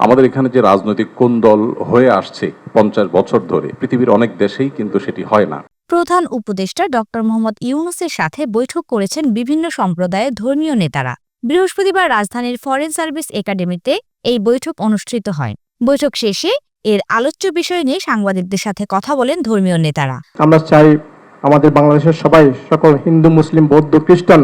আমাদের এখানে যে রাজনৈতিক কোন দল হয়ে আসছে পঞ্চাশ বছর ধরে পৃথিবীর অনেক দেশেই কিন্তু সেটি হয় না। প্রধান উপদেষ্টা ডক্টর মোহাম্মদ ইউনুসের সাথে বৈঠক করেছেন বিভিন্ন সম্প্রদায়ের ধর্মীয় নেতারা। বৃহস্পতিবার রাজধানীর ফরেন সার্ভিস একাডেমিতে এই বৈঠক অনুষ্ঠিত হয়। বৈঠক শেষে এর আলোচ্য বিষয় নিয়ে সাংবাদিকদের সাথে কথা বলেন ধর্মীয় নেতারা। আমরা চাই আমাদের বাংলাদেশের সবাই সকল হিন্দু মুসলিম বৌদ্ধ খ্রিস্টান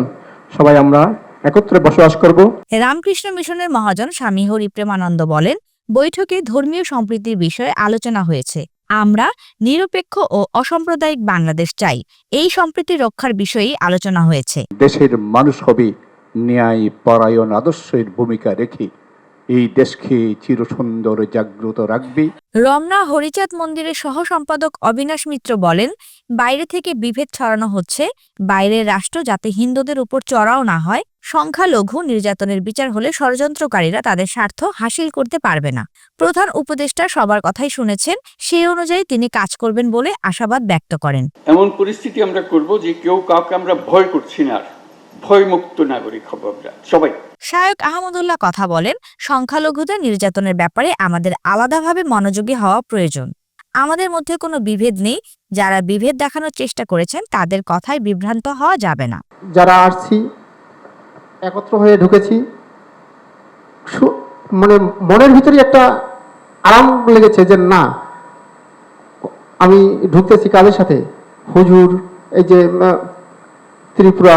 সবাই আমরা একত্রে বসবাস করব। রামকৃষ্ণ মিশনের মহাজন স্বামী হরি প্রেমানন্দ বলেন বৈঠকে ধর্মীয় সম্প্রীতির বিষয়ে আলোচনা হয়েছে। আমরা নিরপেক্ষ ও অসাম্প্রদায়িক বাংলাদেশ চাই। এই সম্প্রীতি রক্ষার বিষয়েই আলোচনা হয়েছে। দেশের মানুষ হবে ন্যায় পরায়ণ আদর্শের ভূমিকা রেখে এই দেশকে চিরসুন্দর জাগ্রত রাখবে। রমনা হরিচাঁদ মন্দিরের সহ সম্পাদক অবিনাশ মিত্র বলেন বাইরে থেকে বিভেদ ছড়ানো হচ্ছে। বাইরের রাষ্ট্র যাতে হিন্দুদের উপর চড়াও না হয় সংখ্যালঘু নির্যাতনের বিচার হলে ষড়যন্ত্রকারীরা তাদের স্বার্থ হাসিল করতে পারবে না। প্রধান উপদেষ্টা সবার কথাই শুনেছেন সেই অনুযায়ী তিনি কাজ করবেন বলে আশাবাদ ব্যক্ত করেন। এমন পরিস্থিতি আমরা করব যে কেউ কাউকে আমরা ভয় করছি না ভয়মুক্ত নাগরিক হব আমরা সবাই। শায়ক আহমদুল্লাহ কথা বলেন সংখ্যালঘুদের নির্যাতনের ব্যাপারে আমাদের আলাদাভাবে মনোযোগী হওয়া প্রয়োজন। আমাদের মধ্যে কোনো বিভেদ নেই যারা বিভেদ দেখানোর চেষ্টা করেছেন তাদের কথায় বিভ্রান্ত হওয়া যাবে না। যারা আসছি একত্র হয়ে ঢুকেছি সু- মানে মনের ভিতরে একটা আরাম লেগেছে যে না আমি ঢুকতেছি কাদের সাথে? হুজুর এই যে ত্রিপুরা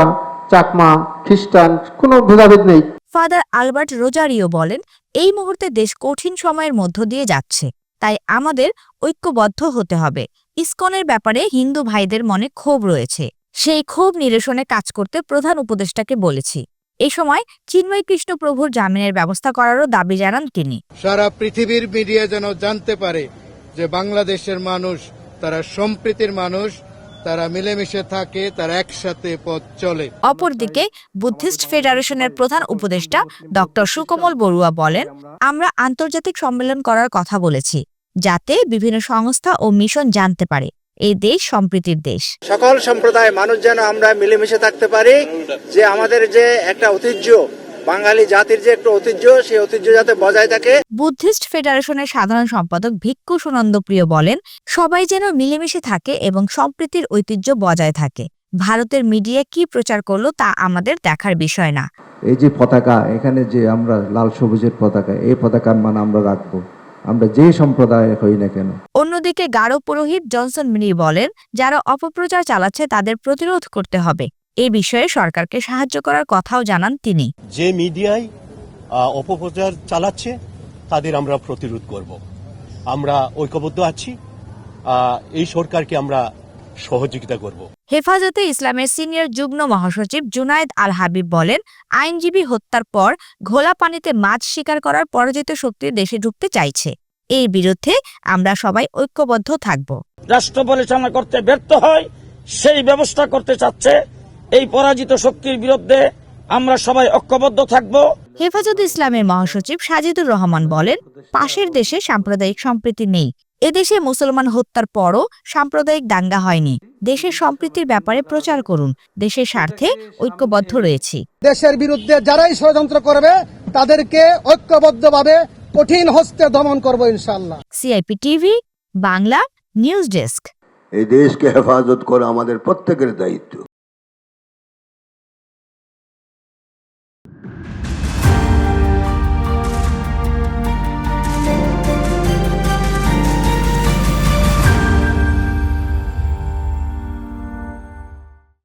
চাকমা খ্রিস্টান কোনো ভেদাভেদ নেই। ফাদার আলবার্ট রোজারিও বলেন এই মুহূর্তে দেশ কঠিন সময়ের মধ্য দিয়ে যাচ্ছে তাই আমাদের ঐক্যবদ্ধ হতে হবে। ইসকনের ব্যাপারে হিন্দু ভাইদের মনে ক্ষোভ রয়েছে। সেই ক্ষোভ নিরসনে কাজ করতে প্রধান উপদেষ্টাকে বলেছি। এ সময় চিন্ময় কৃষ্ণ প্রভুর জামিনের ব্যবস্থা করারও দাবি জানান তিনি। সারা পৃথিবীর মিডিয়া যেন জানতে পারে যে বাংলাদেশের মানুষ তারা সম্প্রীতির মানুষ তারা মিলেমিশে থাকে তারা একসাথে পথ চলে। অপরদিকে বুদ্ধিস্ট ফেডারেশনের প্রধান উপদেষ্টা ডক্টর সুকমল বড়ুয়া বলেন আমরা আন্তর্জাতিক সম্মেলন করার কথা বলেছি। যাতে বিভিন্ন সংস্থা ও মিশন জানতে পারে। এই দেশ সম্প্রীতির দেশ। সকল সম্প্রদায়ের মানুষ যেন আমরা মিলেমিশে থাকতে পারি যে আমাদের যে একটা ঐতিহ্য বাঙালি জাতির যে একটা ঐতিহ্য সেই ঐতিহ্য যাতে বজায় থাকে। বুদ্ধিস্ট ফেডারেশনের সাধারণ সম্পাদক ভিক্ষু সুনন্দপ্রিয় বলেন সবাই যেন মিলেমিশে থাকে এবং সম্প্রীতির ঐতিহ্য বজায় থাকে। ভারতের মিডিয়া কি প্রচার করল তা আমাদের দেখার বিষয় না। এই যে পতাকা এখানে যে আমরা লাল সবুজের পতাকা এই পতাকার মান আমরা রাখব। আমরা যে সম্প্রদায় হই না কেন? অন্যদিকে গারো পুরোহিত জনসন মিনি বলেন যারা অপপ্রচার চালাচ্ছে তাদের প্রতিরোধ করতে হবে। এ বিষয়ে সরকারকে সাহায্য করার কথাও জানান তিনি। যে মিডিয়ায় আহ, অপপ্রচার চালাচ্ছে তাদের আমরা প্রতিরোধ করব। আমরা ঐক্যবদ্ধ আছি আহ, এই সরকারকে আমরা সহযোগিতা করব। হেফাজতে ইসলামের সিনিয়র যুগ্ম মহাসচিব জুনায়েদ আল হাবিব বলেন আইনজীবী হত্যার পর ঘোলা পানিতে মাছ শিকার করার পরাজিত শক্তি দেশে ঢুকতে চাইছে। এর বিরুদ্ধে আমরা সবাই ঐক্যবদ্ধ থাকব। রাষ্ট্র পরিচালনা করতে ব্যর্থ হয় সেই ব্যবস্থা করতে চাচ্ছে। এই পরাজিত শক্তির বিরুদ্ধে আমরা সবাই ঐক্যবদ্ধ থাকব। হেফাজত ইসলামের মহাসচিব সাজিদুর রহমান বলেন পাশের দেশে সাম্প্রদায়িক সম্প্রীতি নেই। এদেশে মুসলমান হত্যার পরও সাম্প্রদায়িক দাঙ্গা হয়নি। দেশের সম্প্রীতির ব্যাপারে প্রচার করুন। দেশের স্বার্থে ঐক্যবদ্ধ রয়েছি। দেশের বিরুদ্ধে যারাই ষড়যন্ত্র করবে তাদেরকে ঐক্যবদ্ধভাবে কঠিন হস্তে দমন করব ইনশাল্লাহ CIP TV Bangla news desk. এই দেশকে হেফাজত করা আমাদের প্রত্যেকের দায়িত্ব।